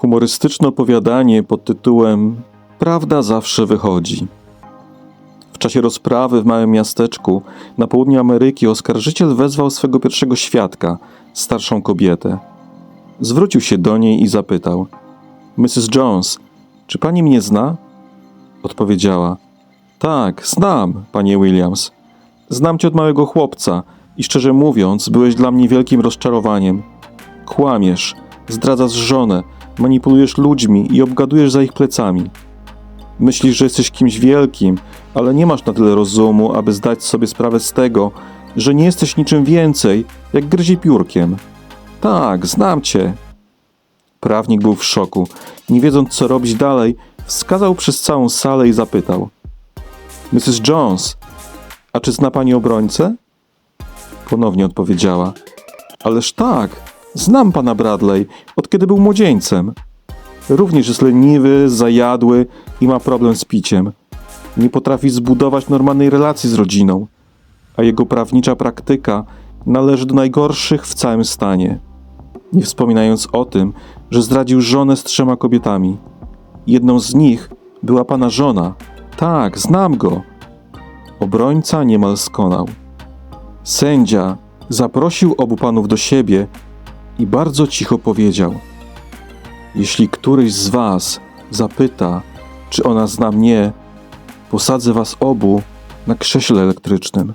Humorystyczne opowiadanie pod tytułem Prawda zawsze wychodzi. W czasie rozprawy w małym miasteczku na południu Ameryki oskarżyciel wezwał swego pierwszego świadka, starszą kobietę. Zwrócił się do niej i zapytał: Mrs. Jones, czy pani mnie zna? Odpowiedziała: Tak, znam, panie Williams. Znam cię od małego chłopca i szczerze mówiąc, byłeś dla mnie wielkim rozczarowaniem. Kłamiesz, zdradzasz żonę, manipulujesz ludźmi i obgadujesz za ich plecami. Myślisz, że jesteś kimś wielkim, ale nie masz na tyle rozumu, aby zdać sobie sprawę z tego, że nie jesteś niczym więcej, jak gryzie piórkiem. Tak, znam cię. Prawnik był w szoku. Nie wiedząc, co robić dalej, wskazał przez całą salę i zapytał: Mrs. Jones, a czy zna pani obrońcę? Ponownie odpowiedziała: Ależ tak, znam pana Bradley, od kiedy był młodzieńcem. Również jest leniwy, zajadły i ma problem z piciem. Nie potrafi zbudować normalnej relacji z rodziną, a jego prawnicza praktyka należy do najgorszych w całym stanie. Nie wspominając o tym, że zdradził żonę z trzema kobietami. Jedną z nich była pana żona. Tak, znam go. Obrońca niemal skonał. Sędzia zaprosił obu panów do siebie i bardzo cicho powiedział: Jeśli któryś z was zapyta, czy ona zna mnie, posadzę was obu na krześle elektrycznym.